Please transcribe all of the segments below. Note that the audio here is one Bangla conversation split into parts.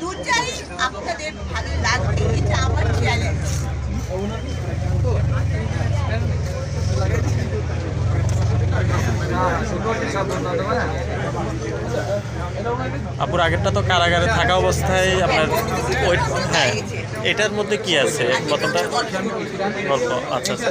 দুটাই আপনাদের ভালো লাগবে এটা আমার চ্যালেঞ্জ আপুর আগেরটা তো কারাগারে থাকা অবস্থায় আপনার ওই হ্যাঁ এটার মধ্যে কি আছে? প্রথমটা গল্প আচ্ছা আচ্ছা।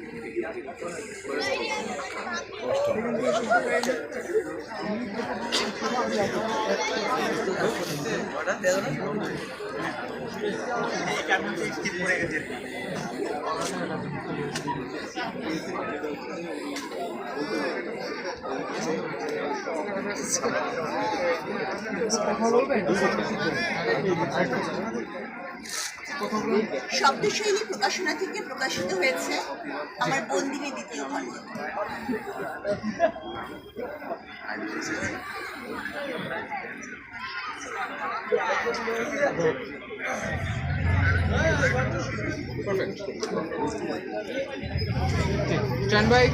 ওটা দেওয়া না ওটা দেওয়া না এই কারণে কি পড়ে গেছে শব্দশৈলী প্রকাশনা থেকে প্রকাশিত হয়েছে আমার বন্দিনী দ্বিতীয় খণ্ড। স্ট্যান্ড বাই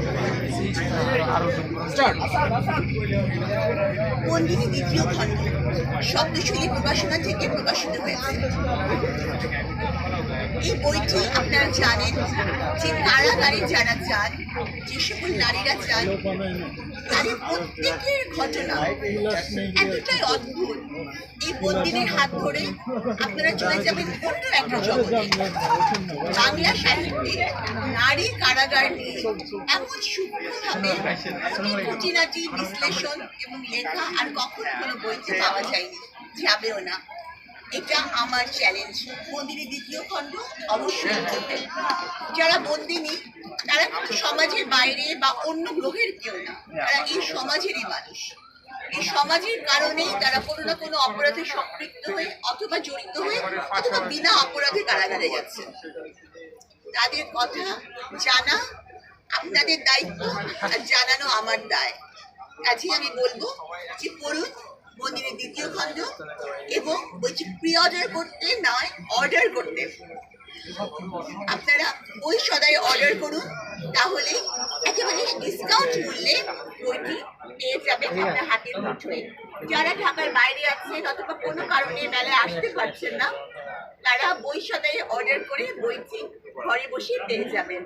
স্টার্ট বন্দিনী দ্বিতীয় খণ্ড শব্দশৈলী প্রকাশনা থেকে প্রকাশিত হয়েছে। এই বইটি আপনারা জানেন যে কারাগারে যারা যান, যে সকল নারীরা যান, তাদের প্রত্যেকের ঘটনা এতটাই অদ্ভুত। এই বন্দিনীর হাত ধরে আপনারা চলে যাবেন অন্য একটা জগতে। বাংলা সাহিত্যে নারী কারাগার নিয়ে। এমন সূক্ষ্মভাবে খুঁটিনাটি বিশ্লেষণ এবং লেখা আর কখনো কোনো বইতে পাওয়া যায়নি। যাবেও না। এটা আমার চ্যালেঞ্জ বন্দিনী দ্বিতীয় খণ্ড অবশ্যই যারা বন্দিনী তারা কিন্তু সমাজের বাইরে বা অন্য গ্রহের কেউ না। তারা এই সমাজেরই মানুষ। এই সমাজের কারণেই তারা কোনো না কোনো অপরাধে সম্পৃক্ত হয়ে অথবা জড়িত হয়ে অথবা বিনা অপরাধে কারাগারে যাচ্ছে। তাদের কথা জানা আপনাদের দায়িত্ব আর জানানো আমার দায়। কাজে আমি বলব যে পড়ুন, মন্দিরের দ্বিতীয় খণ্ড এবং বলছি প্রি অর্ডার করতে নয় অর্ডার করতে। আপনারা বই সদাই অর্ডার করুন, তাহলে একেবারে ডিসকাউন্ট মূল্যে বইটি পেয়ে যাবেন আপনার হাতের মুঠোয়। যারা ঢাকার বাইরে আছেন অথবা কোনো কারণে মেলায় আসতে পারছেন না, তারা বই সদাই অর্ডার করে বইটি ঘরে বসে পেয়ে যাবেন